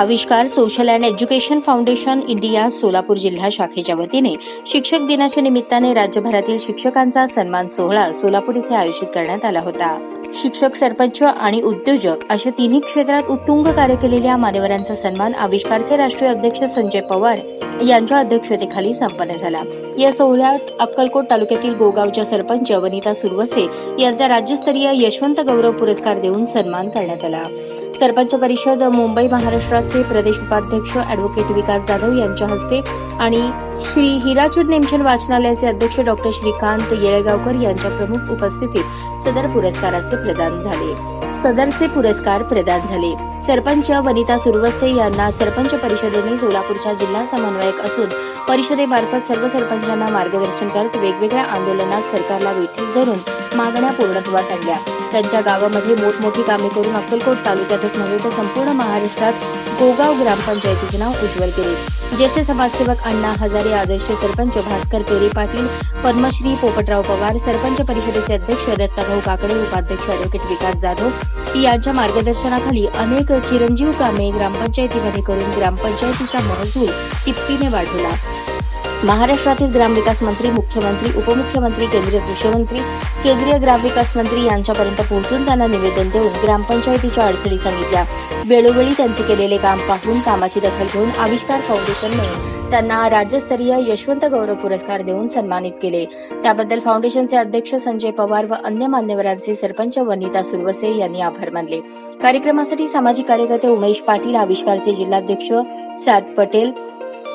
Avishkar social and education foundation India Solapur जिल्हा शाखेच्या वतीने शिक्षक दिनाच्या निमित्ताने राज्यभरातील शिक्षकांचा सन्मान सोहळा सोलापूर इथे आयोजित करण्यात आला होता. शिक्षक सरपंच आणि उद्योजक अशा तिन्ही क्षेत्रात उत्तुंग कार्य केलेल्या मान्यवरांचा सन्मान आविष्कारचे राष्ट्रीय अध्यक्ष संजय पवार यांच्या अध्यक्षतेखाली संपन्न झाला. या सोहळ्यात अक्कलकोट तालुक्यातील गोगावच्या सरपंच वनिता सुरवसे यांचा राज्यस्तरीय यशवंत गौरव पुरस्कार देऊन सन्मान करण्यात आला. सरपंच परिषद मुंबई महाराष्ट्राचे प्रदेश उपाध्यक्ष अॅडव्होकेट विकास जाधव यांच्या हस्ते आणि श्री हिराचूर नेमशन वाचनालयाचे अध्यक्ष डॉक्टर श्रीकांत येळेगावकर यांच्या प्रमुख उपस्थितीत सदर पुरस्काराचे प्रदान झाले. सदरचे पुरस्कार प्रदान झाले. सरपंच वनिता सुरवसे यांना सरपंच परिषदेने सोलापूरच्या जिल्हा समन्वयक असून परिषदेमार्फत सर्व सरपंचांना मार्गदर्शन करत वेगवेगळ्या आंदोलनात सरकारला वेठीस धरून मागण्या पूर्णत्वास आणल्या त्यांच्या गावामध्ये मोठमोठी कामे करून अक्कलकोट तालुक्यातच नव्हे तर संपूर्ण महाराष्ट्रात गोगाव ग्रामपंचायतीचे नाव उज्ज्वल केले. ज्येष्ठ समाजसेवक अण्णा हजारे आदर्श सरपंच भास्कर पेरे पाटील पद्मश्री पोपटराव पवार सरपंच परिषदेचे अध्यक्ष दत्ताभाऊ काकडे उपाध्यक्ष अॅडव्होकेट विकास जाधव यांच्या मार्गदर्शनाखाली अनेक चिरंजीव कामे ग्रामपंचायतीमध्ये करून ग्रामपंचायतीचा महसूल तिप्पटीने वाढवला. महाराष्ट्रातील ग्रामविकास मंत्री मुख्यमंत्री उपमुख्यमंत्री केंद्रीय कृषी मंत्री केंद्रीय ग्रामविकास मंत्री यांच्यापर्यंत पोहोचून त्यांना निवेदन देऊन ग्रामपंचायतीच्या अडचणी सांगितल्या. वेळोवेळी त्यांचे केलेले काम पाहून कामाची दखल घेऊन आविष्कार फाउंडेशनने त्यांना राज्यस्तरीय यशवंत गौरव पुरस्कार देऊन सन्मानित केले. त्याबद्दल फाउंडेशनचे अध्यक्ष संजय पवार व अन्य मान्यवरांचे सरपंच वनिता सुरवसे यांनी आभार मानले. कार्यक्रमासाठी सामाजिक कार्यकर्ते उमेश पाटील आविष्कारचे जिल्हाध्यक्ष साद पटेल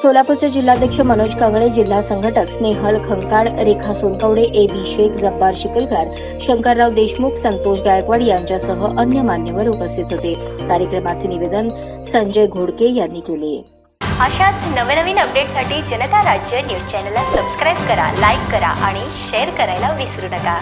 सोलापूरचे जिल्हाध्यक्ष मनोज कांगळे जिल्हा संघटक स्नेहल खंकाड रेखा सोनकवडे ए बी शेख जब्बार शिकलकर शंकरराव देशमुख संतोष गायकवाड यांच्यासह अन्य मान्यवर उपस्थित होते. कार्यक्रमाचे निवेदन संजय घोडके यांनी केले. अशाच नवनवीन अपडेटसाठी जनता राज्य न्यूज चॅनलला सबस्क्राईब करा लाईक करा आणि शेअर करायला विसरू नका.